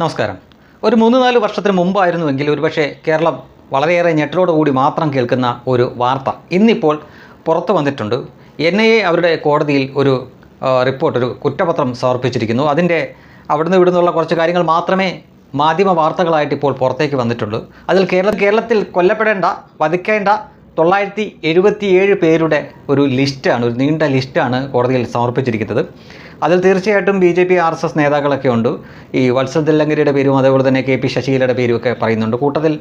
നമസ്കാരം. ഒരു മൂന്ന് നാല് വർഷത്തിന് മുമ്പായിരുന്നുവെങ്കിൽ ഒരുപക്ഷെ കേരളം വളരെയേറെ ഞെട്ടലോടുകൂടി മാത്രം കേൾക്കുന്ന ഒരു വാർത്ത ഇന്നിപ്പോൾ പുറത്തു വന്നിട്ടുണ്ട്. എൻ ഐ എ അവരുടെ കോടതിയിൽ ഒരു റിപ്പോർട്ട് ഒരു കുറ്റപത്രം സമർപ്പിച്ചിരിക്കുന്നു. അതിന്റെ അവിടുന്ന് ഇവിടുന്നുള്ള കുറച്ച് കാര്യങ്ങൾ മാത്രമേ മാധ്യമ വാർത്തകളായിട്ട് ഇപ്പോൾ പുറത്തേക്ക് വന്നിട്ടുള്ളൂ. അതിൽ കേരള കേരളത്തിൽ കൊല്ലപ്പെടേണ്ട വധിക്കേണ്ട തൊള്ളായിരത്തി എഴുപത്തിയേഴ് പേരുടെ ഒരു ലിസ്റ്റാണ് ഒരു നീണ്ട ലിസ്റ്റാണ് കോടതിയിൽ സമർപ്പിച്ചിരിക്കുന്നത്. അതിൽ തീർച്ചയായിട്ടും B J P R S S നേതാക്കളൊക്കെ ഉണ്ട്. ഈ വത്സൽ ദില്ലങ്കരിയുടെ പേരും അതേപോലെ തന്നെ കെ പി ശശീലയുടെ പേരും ഒക്കെ പറയുന്നുണ്ട്. കൂട്ടത്തിൽ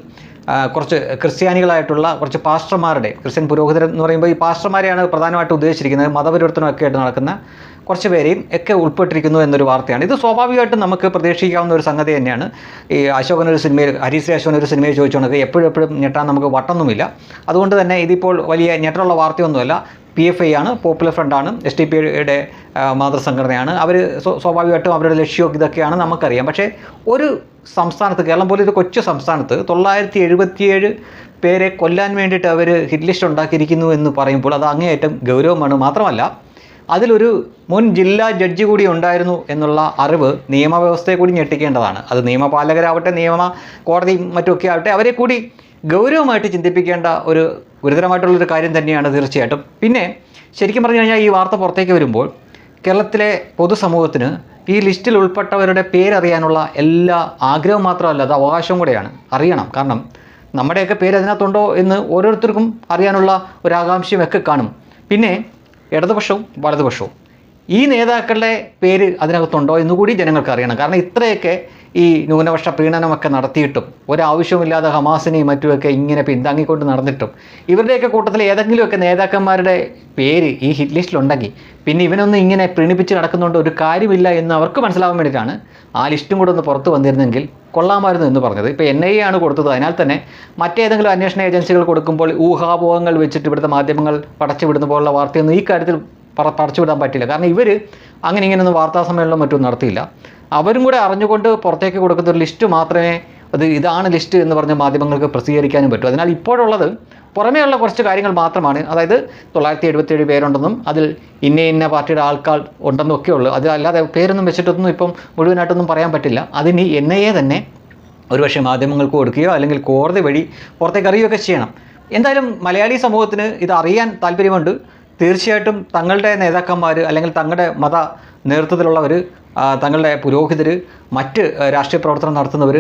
കുറച്ച് ക്രിസ്ത്യാനികളായിട്ടുള്ള കുറച്ച് പാസ്റ്റർമാരുടെ ക്രിസ്ത്യൻ പുരോഹിതർ എന്ന് പറയുമ്പോൾ ഈ പാസ്റ്റർമാരെയാണ് പ്രധാനമായിട്ട് ഉദ്ദേശിച്ചിരിക്കുന്നത്. മതപരിവർത്തനമൊക്കെ ആയിട്ട് നടക്കുന്ന കുറച്ച് പേരെയും ഒക്കെ ഉൾപ്പെട്ടിരിക്കുന്നു എന്നൊരു വാർത്തയാണ്. ഇത് സ്വാഭാവികമായിട്ടും നമുക്ക് പ്രതീക്ഷിക്കാവുന്ന ഒരു സംഗതി തന്നെയാണ്. ഈ അശോകൻ ഒരു സിനിമയിൽ ഹരീശ്രീ അശോകൻ ഒരു സിനിമയിൽ ചോദിച്ചുകൊണ്ട് എപ്പോഴും എപ്പോഴും ഞെട്ടാൻ നമുക്ക് വട്ടൊന്നുമില്ല അതുകൊണ്ട് തന്നെ ഇതിപ്പോൾ വലിയ ഞെട്ടുള്ള വാർത്തയൊന്നുമല്ല. പി എഫ് ഐ ആണ് പോപ്പുലർ ഫ്രണ്ടാണ് എസ് ടി പി പിയുടെ മാതൃസംഘടനയാണ്. അവർ സ്വാഭാവികമായിട്ടും അവരുടെ ലക്ഷ്യവും ഇതൊക്കെയാണ് നമുക്കറിയാം. പക്ഷേ ഒരു സംസ്ഥാനത്ത് കേരളം പോലെ ഒരു കൊച്ചു സംസ്ഥാനത്ത് തൊള്ളായിരത്തി എഴുപത്തിയേഴ് പേരെ കൊല്ലാൻ വേണ്ടിയിട്ട് അവർ ഹിറ്റ് ലിസ്റ്റ് ഉണ്ടാക്കിയിരിക്കുന്നു എന്ന് പറയുമ്പോൾ അത് അങ്ങേയറ്റം ഗൗരവമാണ് മാത്രമല്ല അതിലൊരു മുൻ ജില്ലാ ജഡ്ജി കൂടി ഉണ്ടായിരുന്നു എന്നുള്ള അറിവ് നിയമവ്യവസ്ഥയെ കൂടി ഞെട്ടിക്കേണ്ടതാണ്. അത് നിയമപാലകരാവട്ടെ നിയമ കോടതി മറ്റുമൊക്കെ ആവട്ടെ അവരെ കൂടി ഗൗരവമായിട്ട് ചിന്തിപ്പിക്കേണ്ട ഒരു ഗുരുതരമായിട്ടുള്ളൊരു കാര്യം തന്നെയാണ് തീർച്ചയായിട്ടും. പിന്നെ ശരിക്കും പറഞ്ഞു കഴിഞ്ഞാൽ ഈ വാർത്ത പുറത്തേക്ക് വരുമ്പോൾ കേരളത്തിലെ പൊതുസമൂഹത്തിന് ഈ ലിസ്റ്റിൽ ഉൾപ്പെട്ടവരുടെ പേരറിയാനുള്ള എല്ലാ ആഗ്രഹം മാത്രമല്ല അത് അവകാശവും കൂടെയാണ്. അറിയണം. കാരണം നമ്മുടെയൊക്കെ പേര് അതിനകത്തുണ്ടോ എന്ന് ഓരോരുത്തർക്കും അറിയാനുള്ള ഒരു ആകാംക്ഷയും ഒക്കെ കാണും. പിന്നെ ഇടതുപക്ഷവും വലതുപക്ഷവും. ഈ നേതാക്കളുടെ പേര് അതിനകത്തുണ്ടോ എന്നുകൂടി ജനങ്ങൾക്ക് അറിയണം. കാരണം ഇത്രയൊക്കെ ഈ ന്യൂനപക്ഷ പ്രീണനമൊക്കെ നടത്തിയിട്ടും ഒരാവശ്യമില്ലാതെ ഹമാസിനെയും മറ്റുമൊക്കെ ഇങ്ങനെ പിന്താങ്ങിക്കൊണ്ട് നടന്നിട്ടും ഇവരുടെയൊക്കെ കൂട്ടത്തിൽ ഏതെങ്കിലുമൊക്കെ നേതാക്കന്മാരുടെ പേര് ഈ ഹിറ്റ് ലിസ്റ്റിലുണ്ടെങ്കിൽ പിന്നെ ഇവനൊന്നും ഇങ്ങനെ പ്രീണിപ്പിച്ച് നടക്കുന്നുണ്ട് ഒരു കാര്യമില്ല എന്ന് അവർക്ക് മനസ്സിലാവാൻ വേണ്ടിയിട്ടാണ് ആ ലിസ്റ്റും കൂടെ ഒന്ന് പുറത്ത് വന്നിരുന്നെങ്കിൽ കൊള്ളാമായിരുന്നു എന്ന് പറഞ്ഞത്. ഇപ്പോൾ എൻ ഐ എ ആണ് കൊടുത്തത്. അതിനാൽ തന്നെ മറ്റേതെങ്കിലും അന്വേഷണ ഏജൻസികൾ കൊടുക്കുമ്പോൾ ഊഹാപോഹങ്ങൾ വെച്ചിട്ട് ഇവിടുത്തെ മാധ്യമങ്ങൾ പടച്ചു വിടുന്ന പോലുള്ള വാർത്തയൊന്നും ഈ കാര്യത്തിൽ പറ പടച്ചു വിടാൻ പറ്റില്ല. കാരണം ഇവർ അങ്ങനെ ഇങ്ങനെയൊന്നും വാർത്താ സമ്മേളനം മറ്റും നടത്തിയില്ല. അവരും കൂടെ അറിഞ്ഞുകൊണ്ട് പുറത്തേക്ക് കൊടുക്കുന്ന ഒരു ലിസ്റ്റ് മാത്രമേ അത് ഇതാണ് ലിസ്റ്റ് എന്ന് പറഞ്ഞ മാധ്യമങ്ങൾക്ക് പ്രസിദ്ധീകരിക്കാനും പറ്റും. അതിനാൽ ഇപ്പോഴുള്ളത് പുറമേയുള്ള കുറച്ച് കാര്യങ്ങൾ മാത്രമാണ്. അതായത് തൊള്ളായിരത്തി എഴുപത്തേഴ് പേരുണ്ടെന്നും അതിൽ ഇന്ന ഇന്ന പാർട്ടിയുടെ ആൾക്കാർ ഉണ്ടെന്നും ഒക്കെ ഉള്ളൂ. അത് അല്ലാതെ പേരൊന്നും വെച്ചിട്ടൊന്നും ഇപ്പം മുഴുവനായിട്ടൊന്നും പറയാൻ പറ്റില്ല. അതിന് എൻ ഐ എ തന്നെ ഒരുപക്ഷെ മാധ്യമങ്ങൾക്ക് കൊടുക്കുകയോ അല്ലെങ്കിൽ കോടതി വഴി പുറത്തേക്ക് അറിയുകയൊക്കെ ചെയ്യണം. എന്തായാലും മലയാളി സമൂഹത്തിന് ഇത് അറിയാൻ താല്പര്യമുണ്ട്. തീർച്ചയായിട്ടും തങ്ങളുടെ നേതാക്കന്മാർ അല്ലെങ്കിൽ തങ്ങളുടെ മത നേതൃത്വത്തിലുള്ളവർ തങ്ങളുടെ പുരോഹിതർ മറ്റ് രാഷ്ട്രീയ പ്രവർത്തനം നടത്തുന്നവർ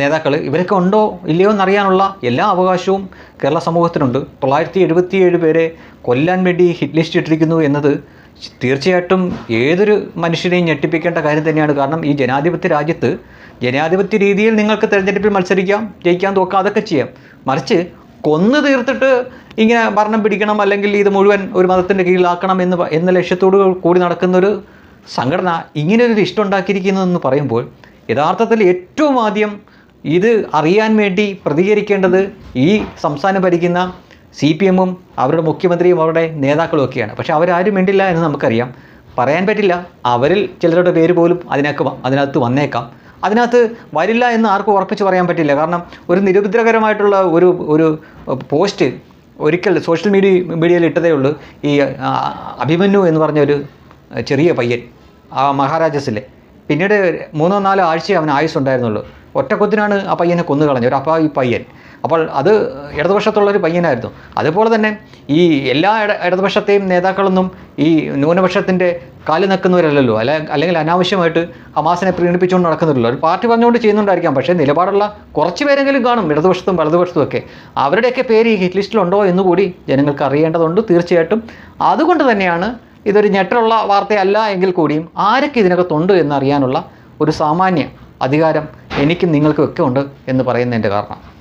നേതാക്കൾ ഇവരൊക്കെ ഉണ്ടോ ഇല്ലയോ എന്നറിയാനുള്ള എല്ലാ അവകാശവും കേരള സമൂഹത്തിനുണ്ട്. തൊള്ളായിരത്തി എഴുപത്തിയേഴ് പേരെ കൊല്ലാൻ വേണ്ടി ഹിറ്റ് ലിസ്റ്റ് ഇട്ടിരിക്കുന്നു എന്നത് തീർച്ചയായിട്ടും ഏതൊരു മനുഷ്യനെയും ഞെട്ടിപ്പിക്കേണ്ട കാര്യം തന്നെയാണ്. കാരണം ഈ ജനാധിപത്യ രാജ്യത്ത് ജനാധിപത്യ രീതിയിൽ നിങ്ങൾക്ക് തിരഞ്ഞെടുപ്പിൽ മത്സരിക്കാം ജയിക്കാൻ തോക്കാം അതൊക്കെ ചെയ്യാം. മറിച്ച് കൊന്നു തീർത്തിട്ട് ഇങ്ങനെ ഭരണം പിടിക്കണം അല്ലെങ്കിൽ ഇത് മുഴുവൻ ഒരു മതത്തിന്റെ കീഴിലാക്കണം എന്ന് എന്ന ലക്ഷ്യത്തോട് കൂടി നടക്കുന്നൊരു സംഘടന ഇങ്ങനെ ഒരു ലിസ്റ്റ് ഉണ്ടാക്കിയിരിക്കുന്നതെന്ന് പറയുമ്പോൾ യഥാർത്ഥത്തിൽ ഏറ്റവും ആദ്യം ഇത് അറിയാൻ വേണ്ടി പ്രതികരിക്കേണ്ടത് ഈ സംസ്ഥാനം ഭരിക്കുന്ന സി പി എമ്മും അവരുടെ മുഖ്യമന്ത്രിയും അവരുടെ നേതാക്കളും ഒക്കെയാണ്. പക്ഷേ അവരാരും വേണ്ടില്ല എന്ന് നമുക്കറിയാം. പറയാൻ പറ്റില്ല. അവരിൽ ചിലരുടെ പേര് പോലും അതിനകത്ത് അതിനകത്ത് വന്നേക്കാം. അതിനകത്ത് വരില്ല എന്ന് ആർക്കും ഉറപ്പിച്ച് പറയാൻ പറ്റില്ല. കാരണം ഒരു നിരുപദ്രകരമായിട്ടുള്ള ഒരു ഒരു പോസ്റ്റ് ഒരിക്കൽ സോഷ്യൽ മീഡിയ മീഡിയയിൽ ഇട്ടതേ ഉള്ളൂ. ഈ അഭിമന്യു എന്ന് പറഞ്ഞ ഒരു ചെറിയ പയ്യൻ ആ മഹാരാജസിലെ. പിന്നീട് മൂന്നോ നാലോ ആഴ്ച അവൻ ആയുസ് ഉണ്ടായിരുന്നുള്ളൂ ഒറ്റക്കൊത്തിനാണ് ആ പയ്യനെ കൊന്നു കളഞ്ഞത് ഒരു അപ്പ ഈ പയ്യൻ. അപ്പോൾ അത് ഇടതുപക്ഷത്തുള്ളൊരു പയ്യനായിരുന്നു. അതുപോലെ തന്നെ ഈ എല്ലാ ഇട ഇടതുപക്ഷത്തെയും നേതാക്കളൊന്നും ഈ ന്യൂനപക്ഷത്തിന്റെ കാൽ നിൽക്കുന്നവരല്ലല്ലോ. അല്ല അല്ലെങ്കിൽ അനാവശ്യമായിട്ട് ഹമാസിനെ പ്രീണിപ്പിച്ചുകൊണ്ട് നടക്കുന്നില്ലല്ലോ ഒരു പാർട്ടി പറഞ്ഞുകൊണ്ട് ചെയ്യുന്നുണ്ടായിരിക്കാം. പക്ഷേ നിലപാടുള്ള കുറച്ച് പേരെങ്കിലും കാണും. ഇടതുപക്ഷത്തും വലതുപക്ഷത്തും ഒക്കെ. അവരുടെയൊക്കെ പേര് ഈ ഹിറ്റ് ലിസ്റ്റിലുണ്ടോ എന്നുകൂടി ജനങ്ങൾക്ക് അറിയേണ്ടതുണ്ട് തീർച്ചയായിട്ടും. അതുകൊണ്ട് തന്നെയാണ് ഇതൊരു ഞെട്ടലുള്ള വാർത്തയല്ല എങ്കിൽ കൂടിയും ആരൊക്കെ ഇതിനകത്തുണ്ട് എന്നറിയാനുള്ള ഒരു സാമാന്യ അധികാരം എനിക്കും നിങ്ങൾക്കും ഒക്കെ ഉണ്ട് എന്ന് പറയുന്നതിന്റെ കാരണം.